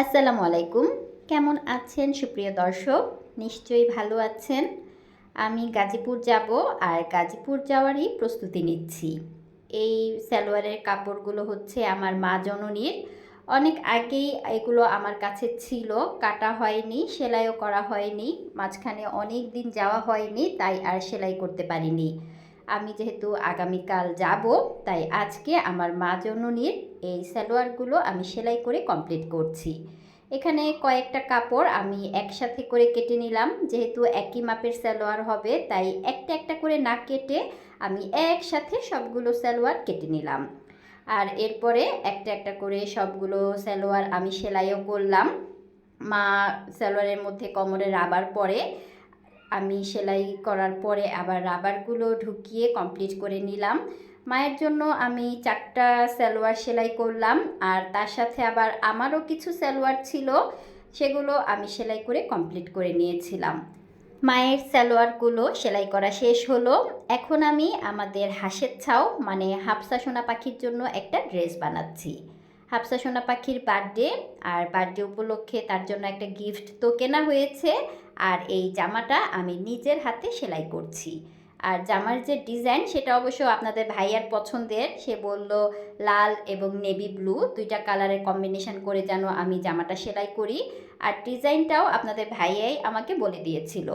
আসসালামু আলাইকুম। কেমন আছেন সুপ্রিয় দর্শক? নিশ্চয়ই ভালো আছেন। আমি গাজীপুর যাব আর গাজীপুর যাওয়ারই প্রস্তুতি নিচ্ছি। এই সালোয়ারের কাপড়গুলো হচ্ছে আমার মা জননীর। অনেক আগেই এগুলো আমার কাছে ছিল, কাটা হয়নি, সেলাইও করা হয়নি, মাঝখানে অনেক দিন যাওয়া হয়নি, তাই আর সেলাই করতে পারিনি। আমি যেহেতু আগামীকাল যাব, তাই আজকে আমার মা জননীর এই সালোয়ারগুলো আমি সেলাই করে কমপ্লিট করছি। এখানে কয়েকটা কাপড় আমি একসাথে করে কেটে নিলাম, যেহেতু একই মাপের সালোয়ার হবে, তাই একটা একটা করে না কেটে আমি একসাথে সবগুলো সালোয়ার কেটে নিলাম। আর এরপরে একটা একটা করে সবগুলো সালোয়ার আমি সেলাইও করলাম। মা সালোয়ারের মধ্যে কোমরে রাবার পরে আমি সেলাই করার পরে আবার রাবারগুলো ঢুকিয়ে কমপ্লিট করে নিলাম। মায়ের জন্য আমি চারটা সালোয়ার সেলাই করলাম আর তার সাথে আবার আমারও কিছু সালোয়ার ছিল, সেগুলো আমি সেলাই করে কমপ্লিট করে নিয়েছিলাম। মায়ের সালোয়ারগুলো সেলাই করা শেষ হলো। এখন আমি আমাদের হাঁসের ছাও মানে হাফসা সোনা পাখির জন্য একটা ড্রেস বানাচ্ছি। হাফসা সোনা পাখির বার্থডে আর বার্থডে উপলক্ষে তার জন্য একটা গিফট তো কেনা হয়েছে, আর এই জামাটা আমি নিজের হাতে সেলাই করছি। আর জামার যে ডিজাইন সেটা অবশ্য আপনাদের ভাইয়ার পছন্দের, সে বলল লাল এবং নেভি ব্লু দুইটা কালারের কম্বিনেশন করে যেন আমি জামাটা সেলাই করি। আর ডিজাইনটাও আপনাদের ভাইয়াই আমাকে বলে দিয়েছিল।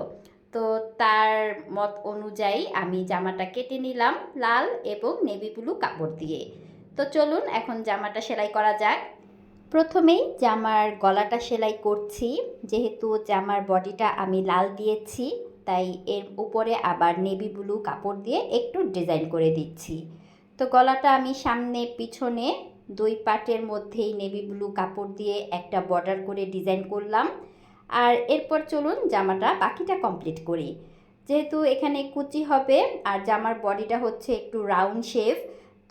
তো তার মত অনুযায়ী আমি জামাটা কেটে নিলাম, লাল এবং নেভি ব্লু কাপড় দিয়ে। তো চলুন এখন জামাটা সেলাই করা যাক। প্রথমেই জামার গলাটা সেলাই করছি। যেহেতু জামার বডিটা আমি লাল দিয়েছি, তাই এর উপরে আবার নেভি ব্লু কাপড় দিয়ে একটু ডিজাইন করে দিচ্ছি। তো গলাটা আমি সামনে পিছনে দুই পার্টের মধ্যেই নেভি ব্লু কাপড় দিয়ে একটা বর্ডার করে ডিজাইন করলাম। আর এরপর চলুন জামাটা বাকিটা কমপ্লিট করি। যেহেতু এখানে কুচি হবে, আর জামার বডিটা হচ্ছে একটু রাউন্ড শেপ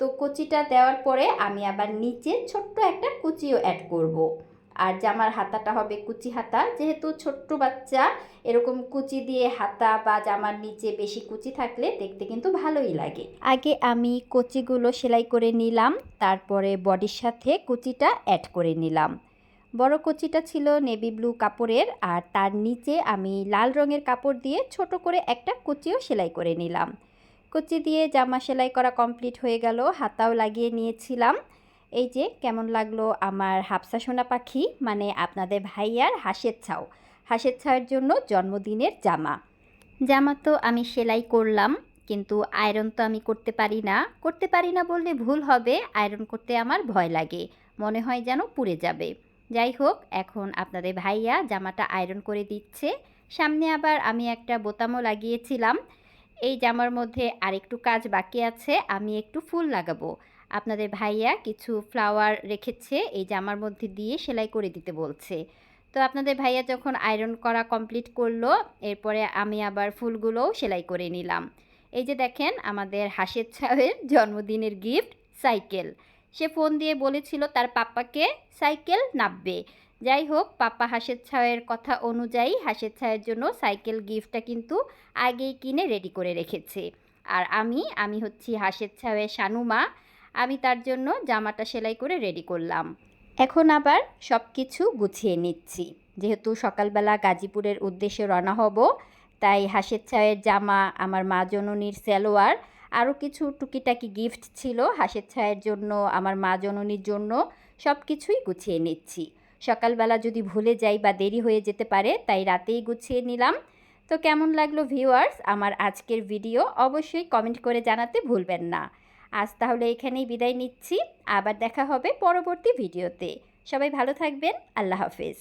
তো কুচিটা দেওয়ার পরে আমি আবার নিচে ছোট্ট একটা কুচিও অ্যাড করব। আর জামার হাতাটা হবে কুচি হাতা, যেহেতু ছোট্ট বাচ্চা, এরকম কুচি দিয়ে হাতা বা জামার নিচে বেশি কুচি থাকলে দেখতে কিন্তু ভালোই লাগে। আগে আমি কুচিগুলো সেলাই করে নিলাম, তারপরে বডির সাথে কুচিটা অ্যাড করে নিলাম। বড় কুচিটা ছিল নেভি ব্লু কাপড়ের, আর তার নিচে আমি লাল রঙের কাপড় দিয়ে ছোট করে একটা কুচিও সেলাই করে নিলাম। কুচি দিয়ে জামা সেলাই করা কমপ্লিট হয়ে গেল, হাতাও লাগিয়ে নিয়েছিলাম। এই যে কেমন লাগল আমার হাফসা সোনা পাখি মানে আপনাদের ভাইয়ার হাঁসের ছাও। হাঁসের ছাওয়ের জন্য জন্মদিনের জামা। জামা তো আমি সেলাই করলাম, কিন্তু আয়রন তো আমি করতে পারি না। করতে পারি না বললে ভুল হবে, আয়রন করতে আমার ভয় লাগে। মনে হয় যেন পুড়ে যাবে। যাই হোক, এখন আপনাদের ভাইয়া জামাটা আয়রন করে দিচ্ছে। সামনে আবার আমি একটা বোতামও লাগিয়েছিলাম। এই জামার মধ্যে আরেকটু কাজ বাকি আছে, আমি একটু ফুল লাগাবো। আপনাদের ভাইয়া কিছু ফ্লাওয়ার রেখেছে, এই জামার মধ্যে দিয়ে সেলাই করে দিতে বলছে। তো আপনাদের ভাইয়া যখন আয়রন করা কমপ্লিট করল, এরপরে আমি আবার ফুলগুলোও সেলাই করে নিলাম। এই যে দেখেন, আমাদের হাসের ছাওয়ের জন্মদিনের গিফট সাইকেল। সে ফোন দিয়ে বলেছিল, তার পাপ্পাকে সাইকেল নাববে যাই হোক, পাপা হাসের ছায়ের কথা অনুযায়ী হাসের ছায়ের জন্য সাইকেল গিফটটা কিন্তু আগেই কিনে রেডি করে রেখেছে। আর আমি আমি হচ্ছি হাসের ছায়ের শানুমা আমি তার জন্য জামাটা সেলাই করে রেডি করলাম। এখন আবার সব কিছু গুছিয়ে নিচ্ছি। যেহেতু সকালবেলা গাজীপুরের উদ্দেশ্যে রওনা হব, তাই হাসের ছায়ের জামা, আমার মা জননীর সালোয়ার, আরও কিছু টুকিটাকি গিফট ছিল হাসের ছায়ের জন্য, আমার মা জননীর জন্য সব কিছুই গুছিয়ে নিচ্ছি। সকালবেলা যদি ভুলে যাই বা দেরি হয়ে যেতে পারে, তাই রাতেই গুছিয়ে নিলাম। তো কেমন লাগল ভিউয়ার্স আমার আজকের ভিডিও? অবশ্যই কমেন্ট করে জানাতে ভুলবেন না। আজ তাহলে এখানেই বিদায় নিচ্ছি। আবার দেখা হবে পরবর্তী ভিডিওতে। সবাই ভালো থাকবেন। আল্লাহ হাফেজ।